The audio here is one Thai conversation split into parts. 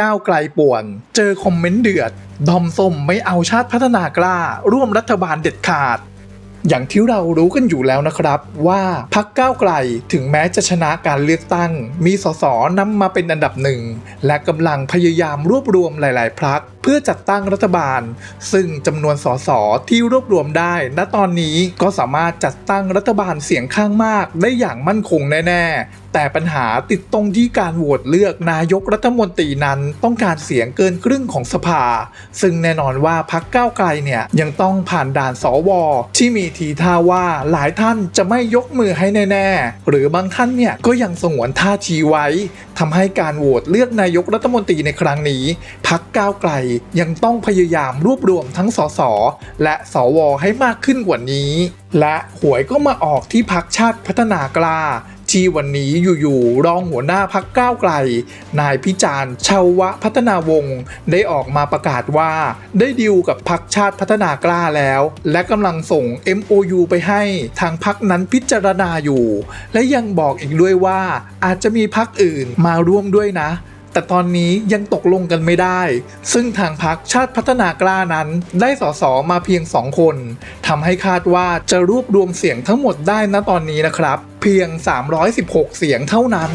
ก้าวไกลป่วน เจอคอมเมนต์เดือด ดอมส้มไม่เอาชาติพัฒนากล้า ร่วมรัฐบาลเด็ดขาด อย่างที่เรารู้กันอยู่แล้วนะครับ ว่าพักก้าวไกลถึงแม้จะชนะการเลือกตั้ง มีสสนำมาเป็นอันดับหนึ่ง และกำลังพยายามรวบรวมหลาย ๆพักเพื่อจัดตั้งรัฐบาล ซึ่งจำนวนสสที่รวบรวมได้ ณตอนนี้ก็สามารถจัดตั้งรัฐบาลเสียงข้างมากได้อย่างมั่นคงแน่ๆ แต่ปัญหาติดตรงที่การโหวตเลือกนายกรัฐมนตรีนั้นต้องการเสียงเกินครึ่งของสภา ซึ่งแน่นอนว่าพักก้าวไกลเนี่ยยังต้องผ่านด่านสวที่มีทีท่าว่าหลายท่านจะไม่ยกมือให้แน่ ๆ หรือบางท่านเนี่ยก็ยังสงวนท่าทีไว้ทำให้การโหวตเลือกนายกรัฐมนตรีในครั้งนี้พักก้าวไกลยังต้องพยายามรวบรวมทั้งสสและสวให้มากขึ้นกว่านี้ และหวยก็มาออกที่พักชาติพัฒนากล้า ที่วันนี้อยู่ๆรองหัวหน้าพักก้าวไกล นายพิจารณ์ชาวะพัฒนาวงศ์ได้ออกมาประกาศว่า ได้ดิวกับพักชาติพัฒนากล้าแล้ว และกำลังส่ง MOU ไปให้ทางพักนั้นพิจารณาอยู่ และยังบอกอีกด้วยว่าอาจจะมีพักอื่นมาร่วมด้วยนะ แต่ตอนนี้ยังตกลงกันไม่ได้ ซึ่งทางพักชาติพัฒนากล้านั้น ได้สสมาเพียง 2 คนทำให้คาดว่าจะรวบรวมเสียงทั้งหมดได้ณตอนนี้นะครับ เพียง 316 เสียงเท่านั้น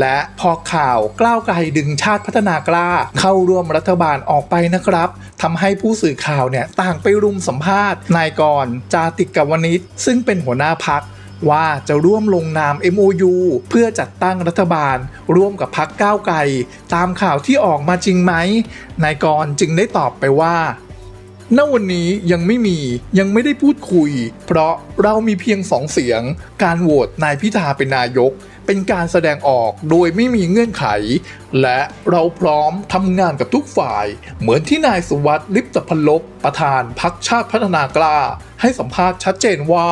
และพอข่าวกล้าวไกลดึงชาติพัฒนากล้า เข้าร่วมรัฐบาลออกไปนะครับทำให้ผู้สื่อข่าวเนี่ยต่างไปรุมสัมภาษณ์นายกร จาติกวนิชซึ่งเป็นหัวหน้าพัก ว่าจะร่วมลงนาม MOU เพื่อจัดตั้งรัฐบาล ร่วมกับพักก้าวไกล ตามข่าวที่ออกมาจริงไหมนายกรจึงได้ตอบไปว่าณวันนี้ยังไม่มียังไม่ได้พูดคุย เพราะเรามีเพียงสองเสียง การโหวตนายพิธาเป็นนายก เป็นการแสดงออกโดยไม่มีเงื่อนไข และเราพร้อมทำงานกับทุกฝ่าย เหมือนที่นายสุวัสดิ์ลิปตพันลบประธานพักชาติพัฒนากล้า ให้สัมภาษณ์ชัดเจนว่า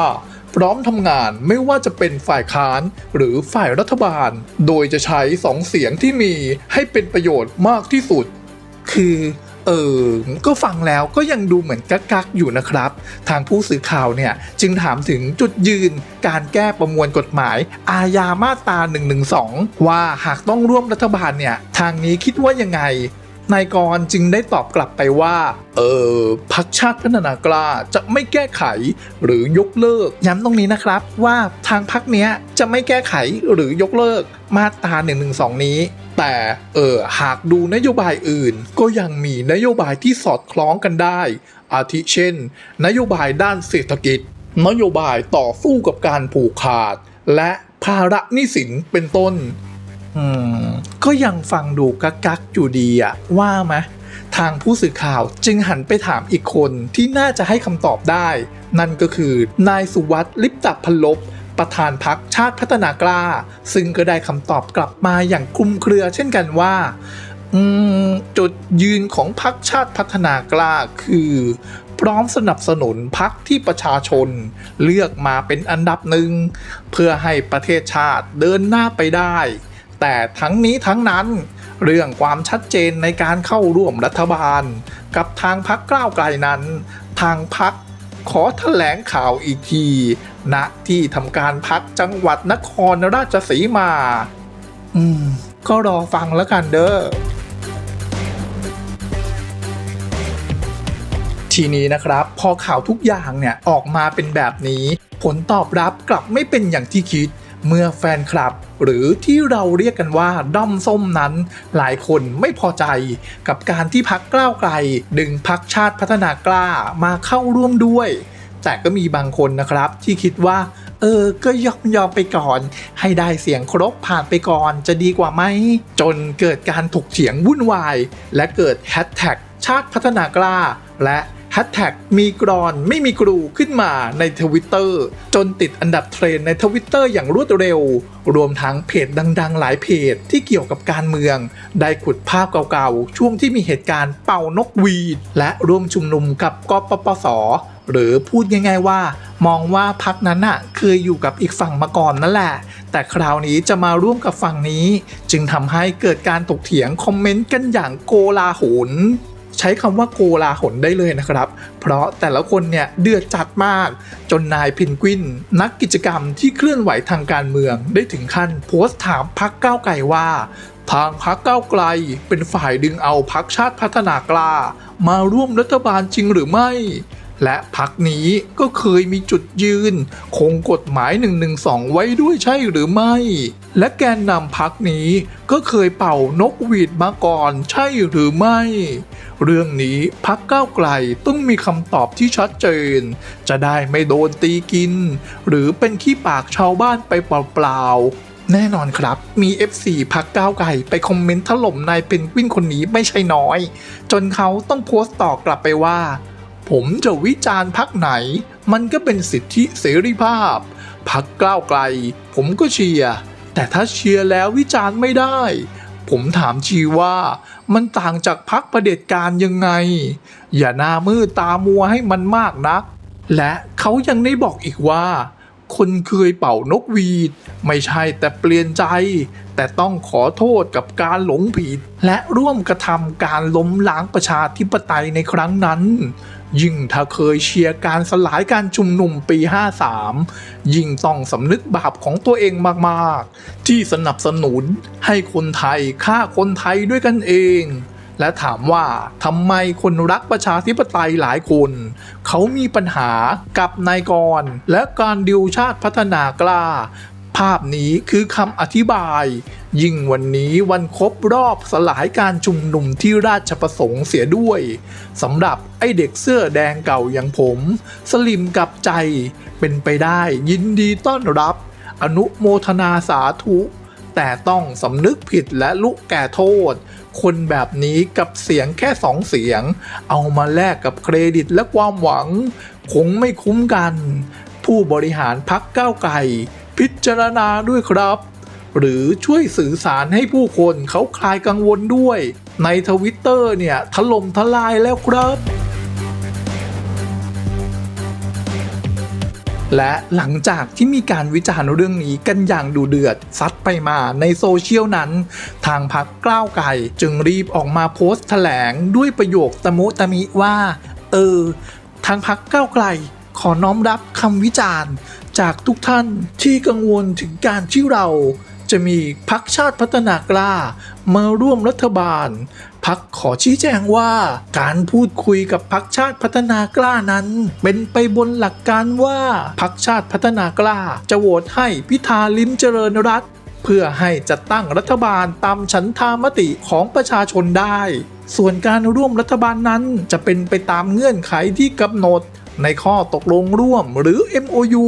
พร้อมทำงานไม่ว่าจะเป็นฝ่ายค้านหรือฝ่ายรัฐบาล โดยจะใช้สองเสียงที่มีให้เป็นประโยชน์มากที่สุด คือเออ ก็ฟังแล้วก็ยังดูเหมือนกักกักอยู่นะครับ ทางผู้สื่อข่าวเนี่ย จึงถามถึงจุดยืนการแก้ประมวลกฎหมาย อาญามาตรา112 ว่าหากต้องร่วมรัฐบาลเนี่ย ทางนี้คิดว่ายังไง นายกรจึงได้ตอบกลับไปว่า เออพักชาติพัฒนากล้าจะไม่แก้ไขหรือยกเลิก ย้ำตรงนี้นะครับว่าทางพักเนี้ยจะไม่แก้ไขหรือยกเลิก มาตรา112นี้ แต่เออหากดูนโยบายอื่น ก็ยังมีนโยบายที่สอดคล้องกันได้ อาทิเช่น นโยบายด้านเศรษฐกิจ นโยบายต่อสู้กับการผูกขาด และภาระหนี้สินเป็นต้น อืมก็ยังฟังดูกักกักอยู่ดีอะว่าไหมทางผู้สื่อข่าวจึงหันไปถามอีกคนที่น่าจะให้คำตอบได้ นั่นก็คือนายสุวัสดิ์ลิปตพันลบประธานพักชาติพัฒนากล้า ซึ่งก็ได้คำตอบกลับมาอย่างคลุมเครือเช่นกันว่าจุดยืนของพักชาติพัฒนากล้าคือ พร้อมสนับสนุนพักที่ประชาชน เลือกมาเป็นอันดับหนึ่ง เพื่อให้ประเทศชาติเดินหน้าไปได้ แต่ทั้งนี้ทั้งนั้น เรื่องความชัดเจนในการเข้าร่วมรัฐบาล กับทางพักกล้าวไกลนั้น ทางพักขอแถลงข่าวอีกทีณที่ทำการพักจังหวัดนครราชสีมา อืม ก็รอฟังแล้วกันเด้อทีนี้นะครับ พอข่าวทุกอย่างเนี่ยออกมาเป็นแบบนี้ ผลตอบรับกลับไม่เป็นอย่างที่คิด เมื่อแฟนคลับ หรือที่เราเรียกกันว่าด้อมส้มนั้น หลายคนไม่พอใจกับการที่พักกล้าวไกล ดึงพักชาติพัฒนากล้ามาเข้าร่วมด้วย แต่ก็มีบางคนนะครับที่คิดว่า เออ ก็ยอมยอมไปก่อน ให้ได้เสียงครบผ่านไปก่อนจะดีกว่าไหม จนเกิดการถกเถียงวุ่นวาย และเกิดแฮชแท็กชาติพัฒนากล้า และ ฮชแท็กมีกรอนไม่มีกรูขึ้นมาในทวิตเตอร์จนติดอันดับเทรนในทวิตเตอร์อย่างรวดเร็ว รวมทั้งเพจดังๆ หลายเพจที่เกี่ยวกับการเมือง ได้ขุดภาพเก่าๆ ช่วงที่มีเหตุการณ์เป่านกหวีด และร่วมชุมนุมกับกปปส หรือพูดง่ายๆว่า มองว่าพักนั้นน่ะเคยอยู่กับอีกฝั่งมาก่อนนั่นแหละ แต่คราวนี้จะมาร่วมกับฝั่งนี้ จึงทำให้เกิดการถกเถียงคอมเมนต์กันอย่างโกลาหล ใช้คำว่าโกลาหลได้เลยนะครับ เพราะแต่ละคนเนี่ยเดือดจัดมาก จนนายเพนกวิน นักกิจกรรมที่เคลื่อนไหวทางการเมือง ได้ถึงขั้นโพสต์ถามพักก้าวไกลว่า ทางพักก้าวไกลเป็นฝ่ายดึงเอาพักชาติพัฒนากล้า มาร่วมรัฐบาลจริงหรือไม่ และพักนี้ก็เคยมีจุดยืน คงกฎหมาย 112 ไว้ด้วยใช่หรือไม่ และแกนนำพักนี้ก็เคยเป่านกหวีดมาก่อนใช่หรือไม่ เรื่องนี้พักก้าวไกลต้องมีคำตอบที่ชัดเจน จะได้ไม่โดนตีกิน หรือเป็นขี้ปากชาวบ้านไปเปล่าๆแน่นอนครับ มี F4 พักก้าวไกลไปคอมเมนต์ถล่มนายเพนกวินคนนี้ไม่ใช่น้อย จนเขาต้องโพสต์ตอบกลับไปว่า ผมจะวิจารณ์พักไหน มันก็เป็นสิทธิเสรีภาพ พักก้าวไกล ผมก็เชียร์แต่ถ้าเชียร์แล้ววิจารณ์ไม่ได้ ผมถามชีว่ามันต่างจากพักประเด็จการยังไง อย่าหน้ามืดตามัวให้มันมากนัก และเขายังได้บอกอีกว่า คนเคยเป่านกหวีด ไม่ใช่แต่เปลี่ยนใจ แต่ต้องขอโทษกับการหลงผิด และร่วมกระทำการล้มล้างประชาธิปไตยในครั้งนั้น ยิ่งถ้าเคยเชียร์การสลายการชุมนุมปี 53 ยิ่งต้องสำนึกบาปของตัวเองมากๆ ที่สนับสนุนให้คนไทยฆ่าคนไทยด้วยกันเอง และถามว่าทำไมคนรักประชาธิปไตยหลายคน เขามีปัญหากับนายกร และการดิวชาติพัฒนากล้า ภาพนี้คือคำอธิบาย ยิ่งวันนี้วันครบรอบสลายการชุมนุมที่ราชประสงค์เสียด้วยสำหรับไอเด็กเสื้อแดงเก่าอย่างผม สลิมกับใจ เป็นไปได้ยินดีต้อนรับ อนุโมทนาสาธุ แต่ต้องสำนึกผิดและลุกแก่โทษ คนแบบนี้กับเสียงแค่สองเสียง เอามาแลกกับเครดิตและความหวัง คงไม่คุ้มกัน ผู้บริหารพักก้าวไก่พิจารณาด้วยครับ หรือช่วยสื่อสารให้ผู้คนเขาคลายกังวลด้วย ในทวิตเตอร์เนี่ยถล่มทลายแล้วครับ และหลังจากที่มีการวิจารณ์เรื่องนี้กันอย่างดูเดือดซัดไปมาในโซเชียลนั้น ทางพักกล้าวไก่จึงรีบออกมาโพสต์แถลงด้วยประโยคตะมุตะมิว่า เออ ทางพักก้าวไกลขอน้อมรับคำวิจารณ์ จากทุกท่านที่กังวลถึงการที่เรา จะมีพักชาติพัฒนากล้ามาร่วมรัฐบาล พักขอชี้แจงว่า การพูดคุยกับพักชาติพัฒนากล้านั้น เป็นไปบนหลักการว่าพักชาติพัฒนากล้า จะโหวตให้พิธาลิมเจริญรัตเพื่อให้จัดตั้งรัฐบาลตามฉันทามติของประชาชนได้ ส่วนการร่วมรัฐบาลนั้นจะเป็นไปตามเงื่อนไขที่กำหนดในข้อตกลงร่วมหรือ MOU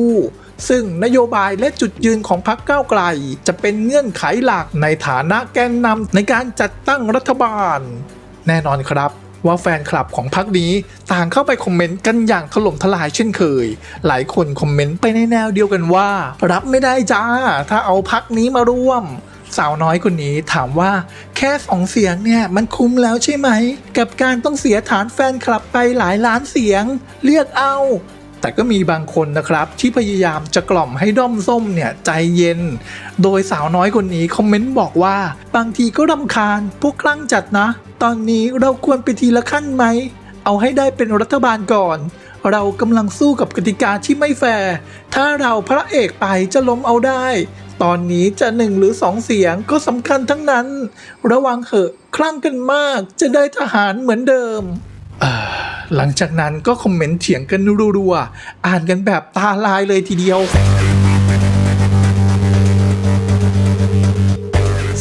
ซึ่งนโยบายและจุดยืนของพรรคก้าวไกล จะเป็นเงื่อนไขหลักในฐานะแกนนำในการจัดตั้งรัฐบาล แน่นอนครับว่าแฟนคลับของพรรคนี้ต่างเข้าไปคอมเมนต์กันอย่างถล่มทลายเช่นเคย หลายคนคอมเมนต์ไปในแนวเดียวกันว่า รับไม่ได้จ้า ถ้าเอาพรรคนี้มาร่วม สาวน้อยคนนี้ถามว่าแค่สองเสียงเนี่ยมันคุ้มแล้วใช่ไหม กับการต้องเสียฐานแฟนคลับไปหลายล้านเสียง เลือกเอา แต่ก็มีบางคนนะครับที่พยายามจะกล่อมให้ด้อมส้มเนี่ยใจเย็น โดยสาวน้อยคนนี้คอมเมนต์บอกว่า บางทีก็รำคาญพวกคลั่งจัดนะ ตอนนี้เราควรไปทีละขั้นไหม เอาให้ได้เป็นรัฐบาลก่อน เรากำลังสู้กับกติกาที่ไม่แฟร์ ถ้าเราพระเอกไปจะล้มเอาได้ ตอนนี้จะหนึ่งหรือสองเสียงก็สำคัญทั้งนั้น ระวังเหอะคลั่งกันมากจะได้ทหารเหมือนเดิม หลังจากนั้นก็คอมเมนต์เถียงกันรัวๆอ่านกันแบบตาลายเลยทีเดียว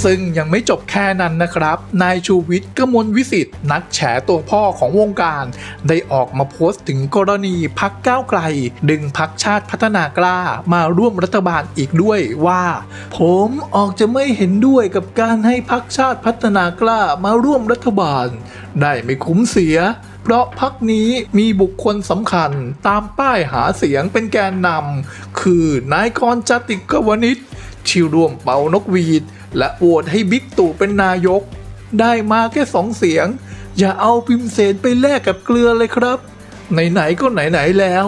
ซึ่งยังไม่จบแค่นั้นนะครับ นายชูวิทย์กมลวิสิทธิ์นักแฉตัวพ่อของวงการ ได้ออกมาโพสต์ถึงกรณีพักก้าวไกล ดึงพักชาติพัฒนากล้ามาร่วมรัฐบาลอีกด้วยว่า ผมออกจะไม่เห็นด้วยกับการให้พักชาติพัฒนากล้ามาร่วมรัฐบาล ได้ไม่คุ้มเสียเพราะพักนี้มีบุคคลสำคัญตามป้ายหาเสียงเป็นแกนนำคือนายกรจติกวนิชที่ร่วมเป่านกหวีด และโหวตให้บิ๊กตู่เป็นนายก ได้มาแค่สองเสียง อย่าเอาพิมเสนไปแลกกับเกลือเลยครับ ไหนๆก็ไหนๆแล้ว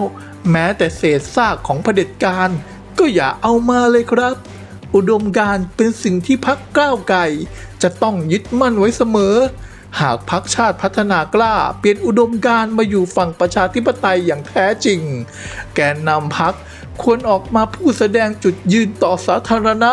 แม้แต่เศษซากของเผด็จการ ก็อย่าเอามาเลยครับ อุดมการเป็นสิ่งที่พักก้าวไก่ จะต้องยึดมั่นไว้เสมอ หากพักชาติพัฒนากล้า เปลี่ยนอุดมการมาอยู่ฝั่งประชาธิปไตยอย่างแท้จริง แกนนำพักควรออกมาพูดแสดงจุดยืนต่อสาธารณะ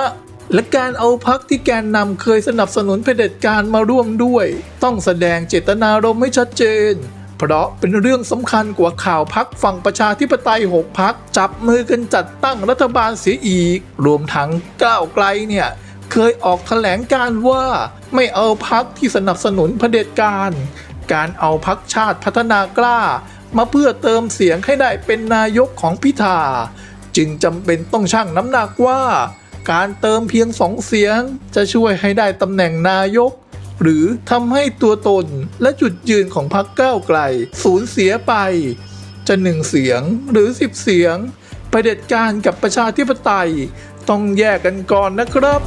และการเอาพักที่แกนนำเคยสนับสนุนเผด็จการมาร่วมด้วย ต้องแสดงเจตนารมณ์ให้ชัดเจน เพราะเป็นเรื่องสำคัญกว่าข่าวพักฝั่งประชาธิปไตยหกพักจับมือกันจัดตั้งรัฐบาลเสียอีก รวมทั้งก้าวไกลเนี่ยเคยออกแถลงการว่าไม่เอาพักที่สนับสนุนเผด็จการ การเอาพักชาติพัฒนากล้า มาเพื่อเติมเสียงให้ได้เป็นนายกของพิธา จึงจำเป็นต้องชั่งน้ำหนักว่า การเติมเพียงสองเสียง จะช่วยให้ได้ตำแหน่งนายก หรือทำให้ตัวตนและจุดยืนของพรรคก้าวไกล สูญเสียไป จะหนึ่งเสียงหรือสิบเสียงเด็จการกับประชาธิปไตย ต้องแยกกันก่อนนะครับ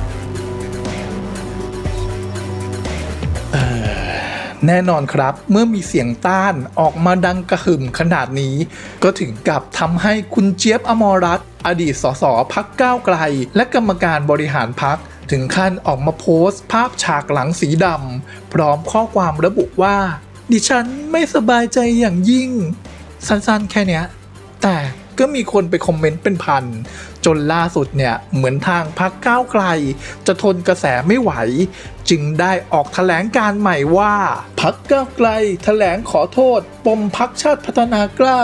แน่นอนครับ เมื่อมีเสียงต้านออกมาดังกระหึ่มขนาดนี้ ก็ถึงกับทำให้คุณเจี๊ยบอมรรัตน์อดีตสสพักก้าวไกล และกรรมการบริหารพักถึงขั้นออกมาโพสต์ ภาพฉากหลังสีดำพร้อมข้อความระบุว่า ดิฉันไม่สบายใจอย่างยิ่ง สั้นๆ แค่เนี้ย แต่ ก็มีคนไปคอมเมนต์เป็นพัน จนล่าสุดเนี่ยเหมือนทางพักก้าวไกล จะทนกระแสไม่ไหว จึงได้ออกแถลงการใหม่ว่าพักก้าวไกลแถลงขอโทษ ปมพักชาติพัฒนากล้า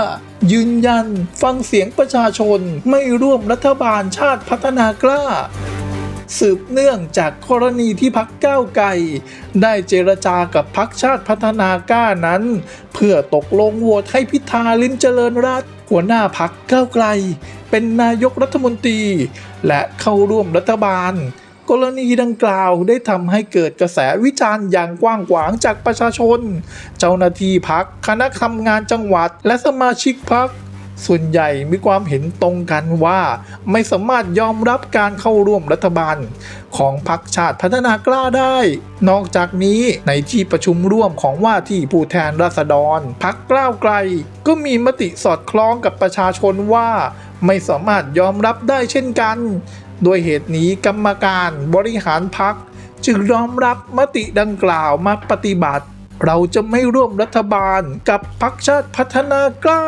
ยืนยัน ฟังเสียงประชาชนไม่ร่วมรัฐบาลชาติพัฒนากล้า สืบเนื่องจากกรณีที่พักก้าวไกลได้เจรจากับพักชาติพัฒนากล้านั้น เพื่อตกลงโหวตให้พิธาลิมเจริญรัตหัวหน้าพักก้าวไกล เป็นนายกรัฐมนตรี และเข้าร่วมรัฐบาลกรณีดังกล่าวได้ทำให้เกิดกระแสวิจารณ์อย่างกว้างขวางจากประชาชน เจ้าหน้าที่พัก คณะทำงานจังหวัด และสมาชิกพัก ส่วนใหญ่มีความเห็นตรงกันว่าไม่สามารถยอมรับการเข้าร่วมรัฐบาล ของพรรคชาติพัฒนากล้าได้ นอกจากนี้ในที่ประชุมร่วมของว่าที่ผู้แทนราษฎรพักกล้าวไกล ก็มีมติสอดคล้องกับประชาชนว่า ไม่สามารถยอมรับได้เช่นกัน โดยเหตุนี้กรรมการบริหารพักจึงยอมรับมติดังกล่าวมาปฏิบัติ เราจะไม่ร่วมรัฐบาลกับพรรคชาติพัฒนากล้า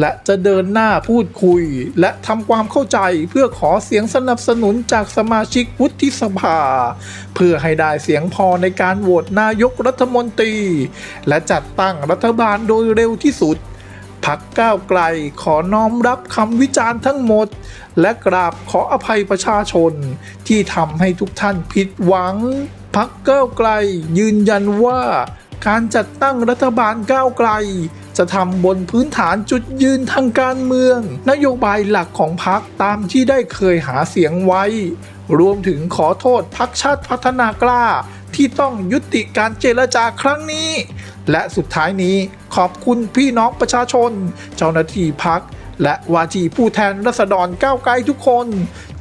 และจะเดินหน้าพูดคุย และทำความเข้าใจเพื่อขอเสียงสนับสนุนจากสมาชิกวุฒิสภา เพื่อให้ได้เสียงพอในการโหวตนายกรัฐมนตรี และจัดตั้งรัฐบาลโดยเร็วที่สุดพักก้าวไกลขอน้อมรับคำวิจารณ์ทั้งหมด และกราบขออภัยประชาชนที่ทำให้ทุกท่านผิดหวัง พักก้าวไกล ยืนยันว่าการจัดตั้งรัฐบาลก้าวไกล จะทำบนพื้นฐานจุดยืนทางการเมือง นโยบายหลักของพักตามที่ได้เคยหาเสียงไว้ รวมถึงขอโทษพักชาติพัฒนากล้า ที่ต้องยุติการเจรจาครั้งนี้ และสุดท้ายนี้ขอบคุณพี่น้องประชาชน เจ้าหน้าที่พักและวาทีผู้แทนรัษฎรก้าวไกลทุกคน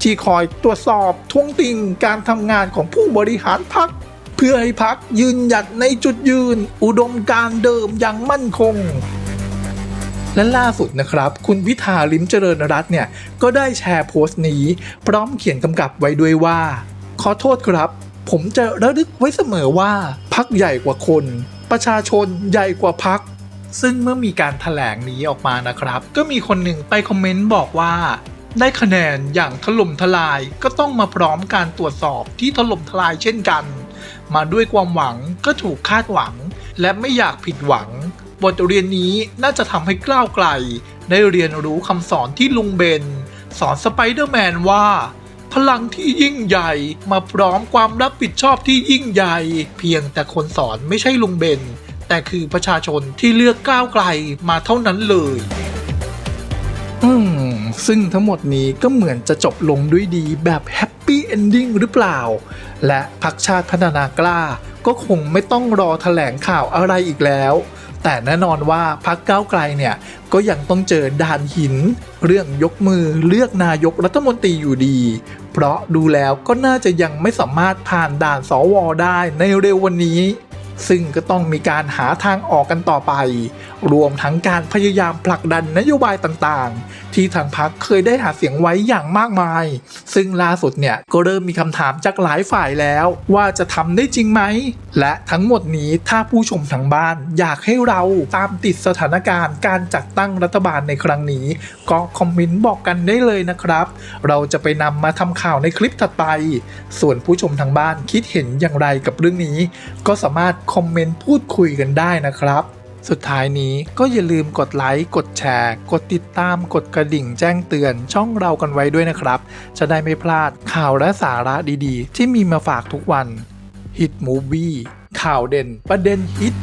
ที่คอยตรวจสอบท้วงติงการทำงานของผู้บริหารพักเพื่อให้พักยืนหยัดในจุดยืน อุดมการเดิมอย่างมั่นคง และล่าสุดนะครับ คุณพิธาลิมเจริญรัตน์เนี่ยก็ได้แชร์โพสต์นี้ พร้อมเขียนกำกับไว้ด้วยว่า ขอโทษครับ ผมจะระลึกไว้เสมอว่าพักใหญ่กว่าคน ประชาชนใหญ่กว่าพักซึ่งเมื่อมีการถแถลงนี้ออกมานะครับ ก็มีคนหนึ่งไปคอมเมนต์บอกว่า ได้คะแนนอย่างถล่มทลายก็ต้องมาพร้อมการตรวจสอบที่ถล่มทลายเช่นกัน มาด้วยความหวังก็ถูกคาดหวัง และไม่อยากผิดหวัง บทเรียนนี้น่าจะทำให้กล้าวไกล ได้เรียนรู้คำสอนที่ลุงเบน สอนสไปเดอร์แมนว่า พลังที่ยิ่งใหญ่มาพร้อมความรับผิดชอบที่ยิ่งใหญ่ เพียงแต่คนสอนไม่ใช่ลุงเบน แต่คือประชาชนที่เลือกก้าวไกลมาเท่านั้นเลย ซึ่งทั้งหมดนี้ก็เหมือนจะจบลงด้วยดีแบบแฮปปี้เอนดิ้งหรือเปล่า และพักชาติพัฒนากล้า ก็คงไม่ต้องรอแถลงข่าวอะไรอีกแล้ว แต่แน่นอนว่าพักก้าวไกลเนี่ย ก็ยังต้องเจอด่านหิน เรื่องยกมือเลือกนายกรัฐมนตรีอยู่ดี เพราะดูแล้วก็น่าจะยังไม่สามารถผ่านด่านสวได้ในเร็ววันนี้ ซึ่งก็ต้องมีการหาทางออกกันต่อไป รวมทั้งการพยายามผลักดันนโยบายต่างๆ ที่ทางพักเคยได้หาเสียงไว้อย่างมากมาย ซึ่งล่าสุดเนี่ยก็เริ่มมีคำถามจากหลายฝ่ายแล้ว ว่าจะทำได้จริงไหม และทั้งหมดนี้ถ้าผู้ชมทางบ้าน อยากให้เราตามติดสถานการณ์การจัดตั้งรัฐบาลในครั้งนี้ ก็คอมเมนต์บอกกันได้เลยนะครับ เราจะไปนำมาทำข่าวในคลิปถัดไป ส่วนผู้ชมทางบ้านคิดเห็นอย่างไรกับเรื่องนี้ ก็สามารถคอมเมนต์พูดคุยกันได้นะครับ สุดท้ายนี้ก็อย่าลืมกดไลค์กดแชร์ กดติดตามกดกระดิ่งแจ้งเตือนช่องเรากันไว้ด้วยนะครับ จะได้ไม่พลาดข่าวและสาระดีๆ ที่มีมาฝากทุกวันฮิตมูวี่ข่าวเด่นประเด็นฮิต